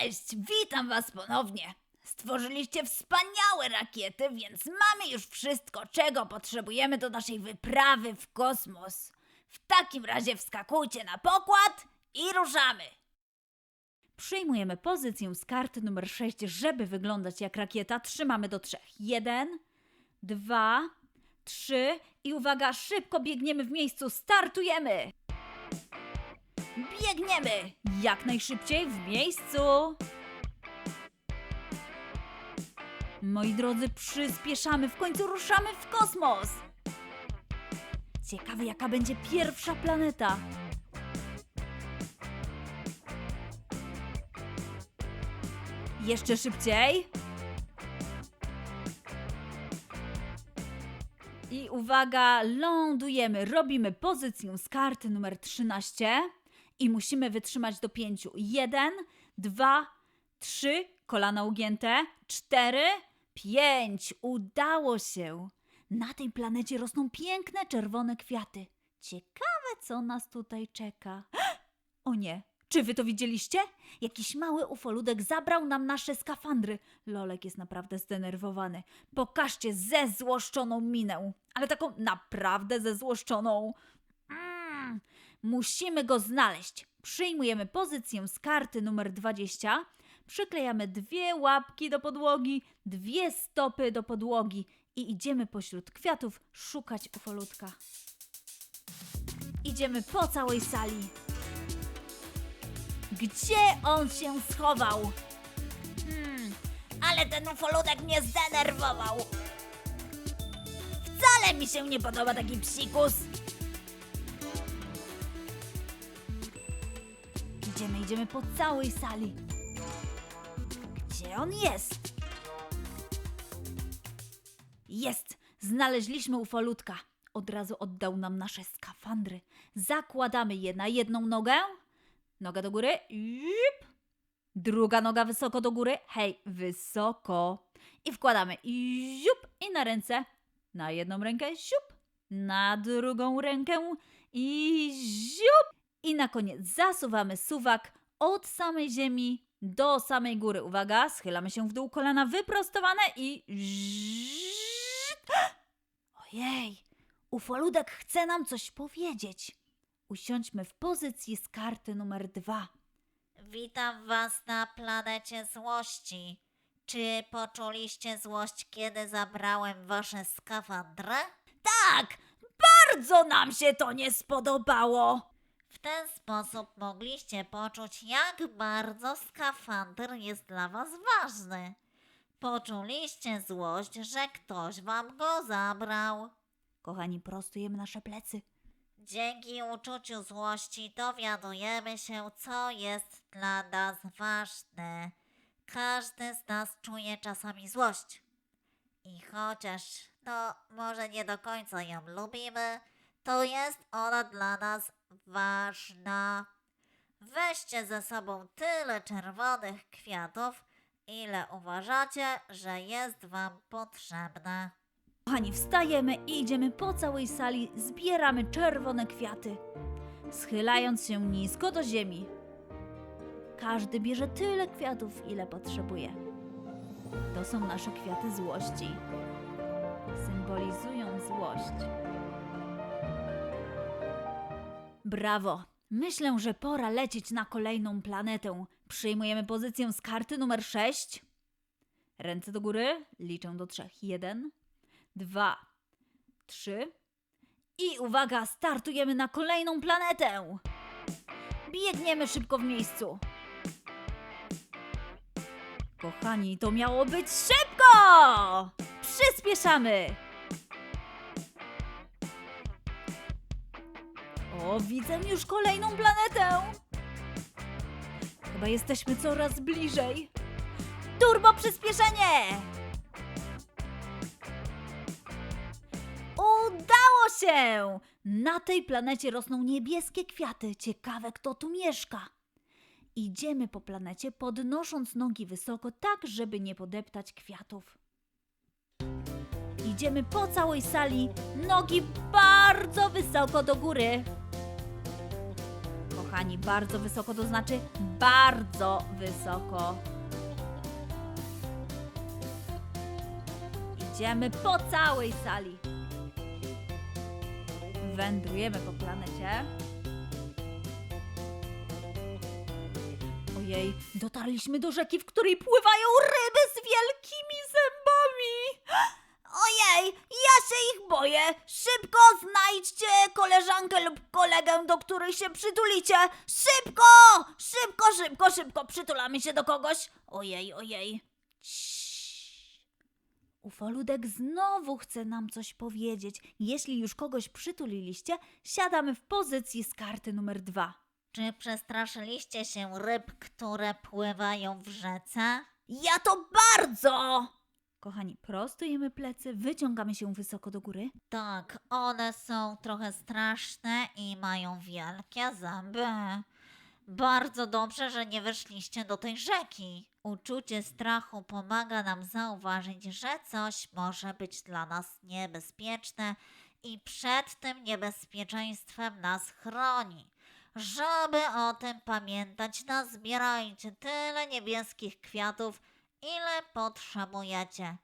Cześć! Witam Was ponownie. Stworzyliście wspaniałe rakiety, więc mamy już wszystko, czego potrzebujemy do naszej wyprawy w kosmos. W takim razie wskakujcie na pokład i ruszamy. Przyjmujemy pozycję z karty numer 6, żeby wyglądać jak rakieta. Trzymamy do trzech. Jeden, dwa, trzy i uwaga, szybko biegniemy w miejscu. Startujemy! Biegniemy! Jak najszybciej w miejscu! Moi drodzy, przyspieszamy, w końcu ruszamy w kosmos! Ciekawe, jaka będzie pierwsza planeta. Jeszcze szybciej. I uwaga, lądujemy. Robimy pozycję z karty numer 13 i musimy wytrzymać do pięciu. Jeden, dwa, trzy, kolana ugięte, cztery, pięć. Udało się. Na tej planecie rosną piękne czerwone kwiaty. Ciekawe, co nas tutaj czeka. O nie, czy wy to widzieliście? Jakiś mały ufoludek zabrał nam nasze skafandry. Lolek jest naprawdę zdenerwowany. Pokażcie zezłoszczoną minę, ale taką naprawdę zezłoszczoną. Mm, musimy go znaleźć. Przyjmujemy pozycję z karty numer 20. Przyklejamy dwie łapki do podłogi, dwie stopy do podłogi i idziemy pośród kwiatów szukać ufolutka. Idziemy po całej sali. Gdzie on się schował? Hmm, ale ten ufoludek mnie zdenerwował. Wcale mi się nie podoba taki psikus. Idziemy, idziemy po całej sali. Gdzie on jest? Jest! Znaleźliśmy ufolutka. Od razu oddał nam nasze skafandry. Zakładamy je na jedną nogę. Noga do góry. Jup. Druga noga wysoko do góry. Hej, wysoko. I wkładamy. Jup. I na ręce. Na jedną rękę. Siup. Na drugą rękę. I ziup. I na koniec zasuwamy suwak od samej ziemi do samej góry. Uwaga, schylamy się w dół, kolana wyprostowane i. Ojej, ufoludek chce nam coś powiedzieć. Usiądźmy w pozycji z karty numer dwa. Witam Was na planecie złości. Czy poczuliście złość, kiedy zabrałem Wasze skafandry? Tak, bardzo nam się to nie spodobało. W ten sposób mogliście poczuć, jak bardzo skafander jest dla Was ważny. Poczuliście złość, że ktoś Wam go zabrał. Kochani, prostujemy nasze plecy. Dzięki uczuciu złości dowiadujemy się, co jest dla nas ważne. Każdy z nas czuje czasami złość. I chociaż no może nie do końca ją lubimy, to jest ona dla nas ważna. Weźcie ze sobą tyle czerwonych kwiatów, ile uważacie, że jest wam potrzebne. Kochani, wstajemy i idziemy po całej sali, zbieramy czerwone kwiaty, schylając się nisko do ziemi. Każdy bierze tyle kwiatów, ile potrzebuje. To są nasze kwiaty złości. Symbolizują złość. Brawo! Myślę, że pora lecieć na kolejną planetę. Przyjmujemy pozycję z karty numer 6. Ręce do góry, liczę do trzech. Jeden, dwa, trzy. I uwaga, startujemy na kolejną planetę! Biegniemy szybko w miejscu. Kochani, to miało być szybko! Przyspieszamy! O, widzę już kolejną planetę! Chyba jesteśmy coraz bliżej. Turbo przyspieszenie! Udało się! Na tej planecie rosną niebieskie kwiaty. Ciekawe, kto tu mieszka. Idziemy po planecie, podnosząc nogi wysoko, tak, żeby nie podeptać kwiatów. Idziemy po całej sali, nogi bardzo wysoko do góry. Kochani, bardzo wysoko to znaczy bardzo wysoko. Idziemy po całej sali. Wędrujemy po planecie. Ojej, dotarliśmy do rzeki, w której pływają ryby z wielkimi. Ojej, ja się ich boję. Szybko znajdźcie koleżankę lub kolegę, do której się przytulicie. Szybko, szybko, szybko, szybko. Przytulamy się do kogoś. Ojej, ojej. Ciii. Ufoludek znowu chce nam coś powiedzieć. Jeśli już kogoś przytuliliście, siadamy w pozycji z karty numer dwa. Czy przestraszyliście się ryb, które pływają w rzece? Ja to bardzo! Kochani, prostujemy plecy, wyciągamy się wysoko do góry. Tak, one są trochę straszne i mają wielkie zęby. Bardzo dobrze, że nie weszliście do tej rzeki. Uczucie strachu pomaga nam zauważyć, że coś może być dla nas niebezpieczne i przed tym niebezpieczeństwem nas chroni. Żeby o tym pamiętać, nazbierajcie tyle niebieskich kwiatów, ile potrzebujecie.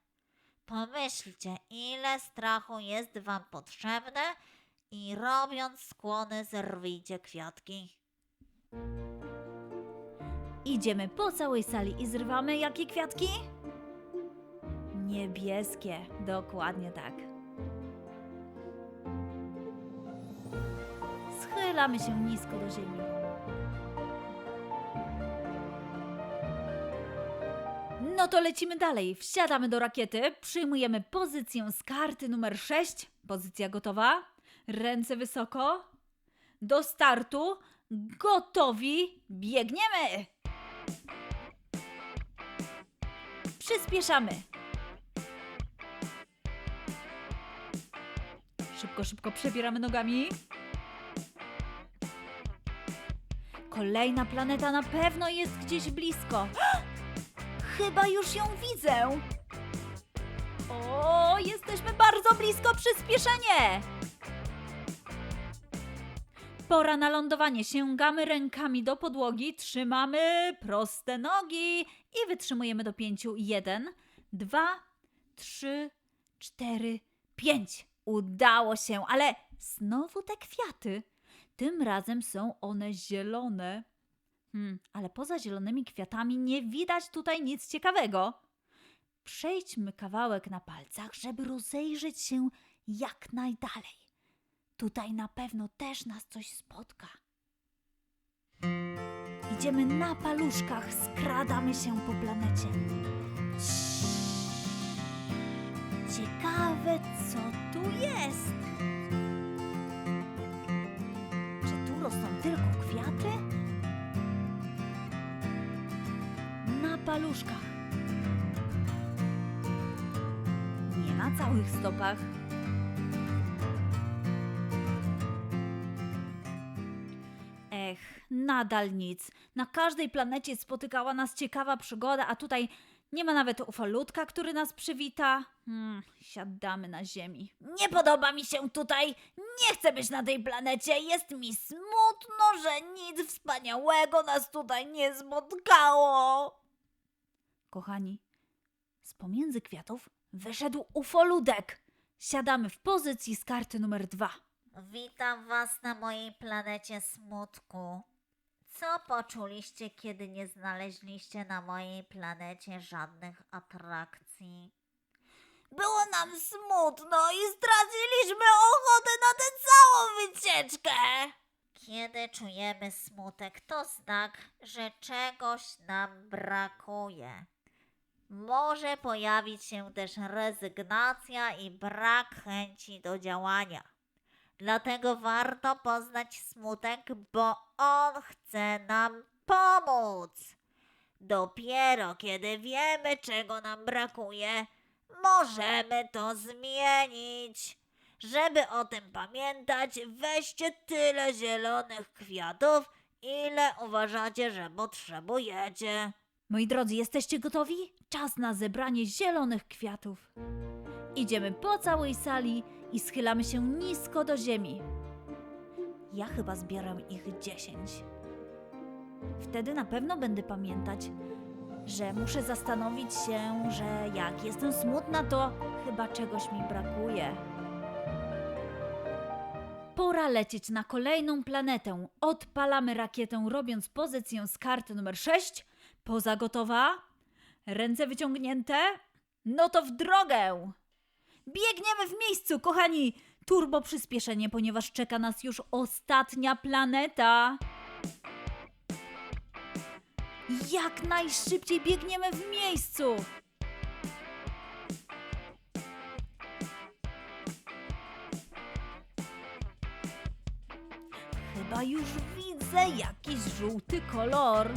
Pomyślcie, ile strachu jest Wam potrzebne i robiąc skłony zerwijcie kwiatki. Idziemy po całej sali i zrywamy jakie kwiatki? Niebieskie, dokładnie tak. Schylamy się nisko do ziemi. No to lecimy dalej. Wsiadamy do rakiety, przyjmujemy pozycję z karty numer 6. Pozycja gotowa. Ręce wysoko. Do startu. Gotowi. Biegniemy! Przyspieszamy. Szybko, szybko przebieramy nogami. Kolejna planeta na pewno jest gdzieś blisko. Chyba już ją widzę. O, jesteśmy bardzo blisko, przyspieszenie. Pora na lądowanie. Sięgamy rękami do podłogi, trzymamy proste nogi i wytrzymujemy do pięciu. Jeden, dwa, trzy, cztery, pięć. Udało się, ale znowu te kwiaty. Tym razem są one zielone. Hmm, ale poza zielonymi kwiatami nie widać tutaj nic ciekawego. Przejdźmy kawałek na palcach, żeby rozejrzeć się jak najdalej. Tutaj na pewno też nas coś spotka. Idziemy na paluszkach, skradamy się po planecie. Ciekawe, co tu jest. Czy tu rosną tylko kwiaty? Paluszkach. Nie na całych stopach. Ech, nadal nic. Na każdej planecie spotykała nas ciekawa przygoda, a tutaj nie ma nawet ufolutka, który nas przywita. Hmm, siadamy na ziemi. Nie podoba mi się tutaj. Nie chcę być na tej planecie. Jest mi smutno, że nic wspaniałego nas tutaj nie spotkało. Kochani, z pomiędzy kwiatów wyszedł ufoludek. Siadamy w pozycji z karty numer dwa. Witam Was na mojej planecie smutku. Co poczuliście, kiedy nie znaleźliście na mojej planecie żadnych atrakcji? Było nam smutno i straciliśmy ochotę na tę całą wycieczkę. Kiedy czujemy smutek, to znak, że czegoś nam brakuje. Może pojawić się też rezygnacja i brak chęci do działania. Dlatego warto poznać smutek, bo on chce nam pomóc. Dopiero kiedy wiemy, czego nam brakuje, możemy to zmienić. Żeby o tym pamiętać, weźcie tyle zielonych kwiatów, ile uważacie, że potrzebujecie. Moi drodzy, jesteście gotowi? Czas na zebranie zielonych kwiatów. Idziemy po całej sali i schylamy się nisko do ziemi. Ja chyba zbieram ich dziesięć. Wtedy na pewno będę pamiętać, że muszę zastanowić się, że jak jestem smutna, to chyba czegoś mi brakuje. Pora lecieć na kolejną planetę. Odpalamy rakietę, robiąc pozycję z karty numer 6. Poza gotowa? Ręce wyciągnięte? No to w drogę! Biegniemy w miejscu, kochani! Turbo przyspieszenie, ponieważ czeka nas już ostatnia planeta. Jak najszybciej biegniemy w miejscu! Chyba już widzę jakiś żółty kolor.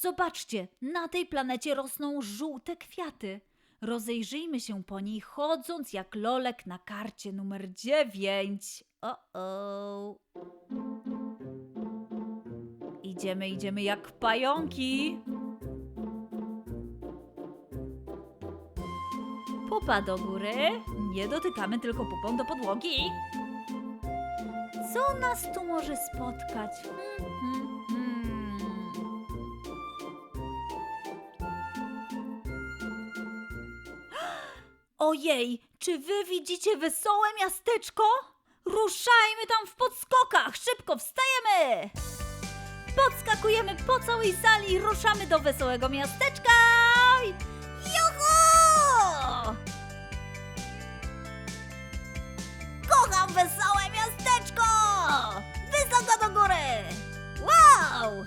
Zobaczcie, na tej planecie rosną żółte kwiaty. Rozejrzyjmy się po niej, chodząc jak lolek na karcie numer 9. O-o. Idziemy, idziemy jak pająki. Pupa do góry. Nie dotykamy tylko pupą do podłogi. Co nas tu może spotkać? Hmm, hmm. Ojej, czy wy widzicie wesołe miasteczko? Ruszajmy tam w podskokach! Szybko wstajemy! Podskakujemy po całej sali i ruszamy do wesołego miasteczka! Juhu! Kocham wesołe miasteczko! Wysoko do góry! Wow!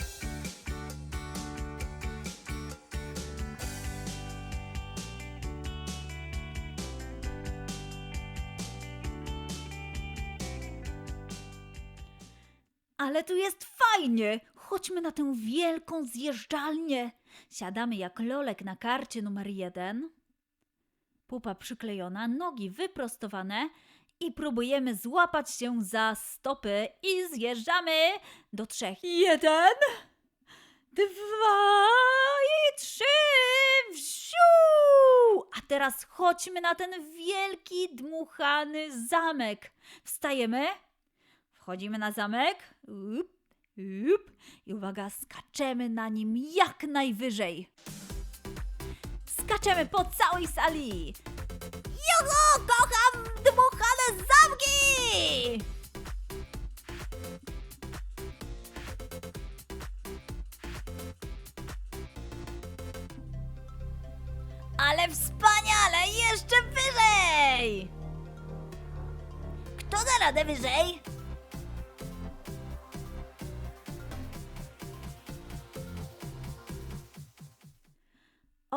Ale tu jest fajnie! Chodźmy na tę wielką zjeżdżalnię. Siadamy jak lolek na karcie numer jeden. Pupa przyklejona, nogi wyprostowane i próbujemy złapać się za stopy i zjeżdżamy do trzech. Jeden, dwa i trzy. Wsiu! A teraz chodźmy na ten wielki, dmuchany zamek. Wstajemy. Wchodzimy na zamek. Up, up. I uwaga, skaczemy na nim jak najwyżej. Skaczemy po całej sali. Juhu, kocham dmuchane zamki! Ale wspaniale, jeszcze wyżej! Kto da radę wyżej?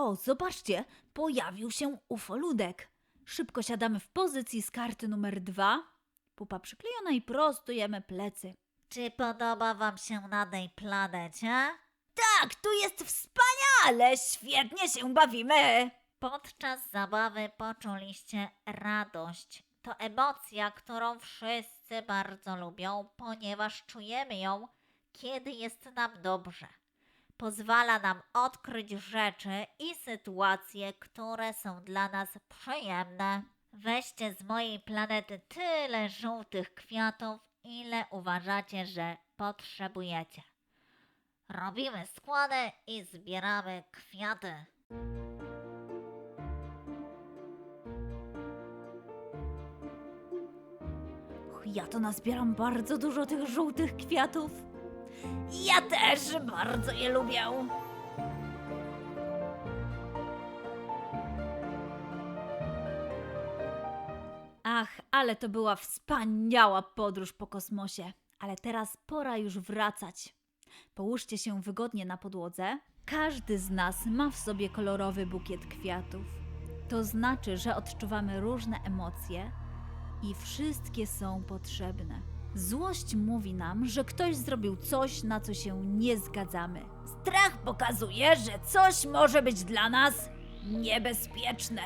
O, zobaczcie, pojawił się ufoludek. Szybko siadamy w pozycji z karty numer dwa. Pupa przyklejona i prostujemy plecy. Czy podoba wam się na tej planecie? Tak, tu jest wspaniale, świetnie się bawimy. Podczas zabawy poczuliście radość. To emocja, którą wszyscy bardzo lubią, ponieważ czujemy ją, kiedy jest nam dobrze. Pozwala nam odkryć rzeczy i sytuacje, które są dla nas przyjemne. Weźcie z mojej planety tyle żółtych kwiatów, ile uważacie, że potrzebujecie. Robimy składy i zbieramy kwiaty. Ja to nazbieram bardzo dużo tych żółtych kwiatów. Ja też bardzo je lubię. Ach, ale to była wspaniała podróż po kosmosie. Ale teraz pora już wracać. Połóżcie się wygodnie na podłodze. Każdy z nas ma w sobie kolorowy bukiet kwiatów. To znaczy, że odczuwamy różne emocje i wszystkie są potrzebne. Złość mówi nam, że ktoś zrobił coś, na co się nie zgadzamy. Strach pokazuje, że coś może być dla nas niebezpieczne.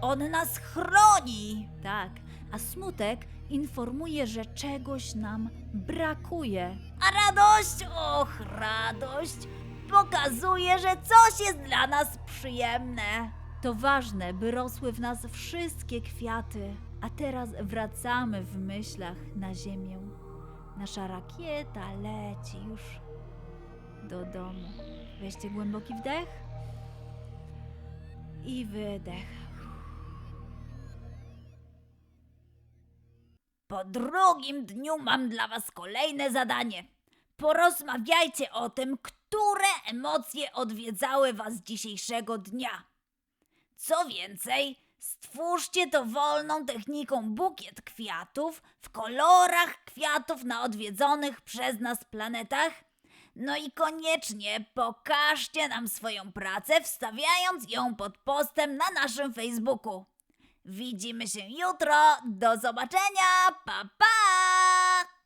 On nas chroni! Tak, a smutek informuje, że czegoś nam brakuje. A radość, och, radość, pokazuje, że coś jest dla nas przyjemne. To ważne, by rosły w nas wszystkie kwiaty. A teraz wracamy w myślach na ziemię. Nasza rakieta leci już do domu. Weźcie głęboki wdech i wydech. Po drugim dniu mam dla Was kolejne zadanie. Porozmawiajcie o tym, które emocje odwiedzały Was dzisiejszego dnia. Co więcej, stwórzcie dowolną techniką bukiet kwiatów w kolorach kwiatów na odwiedzonych przez nas planetach. No i koniecznie pokażcie nam swoją pracę, wstawiając ją pod postem na naszym Facebooku. Widzimy się jutro. Do zobaczenia. Pa pa!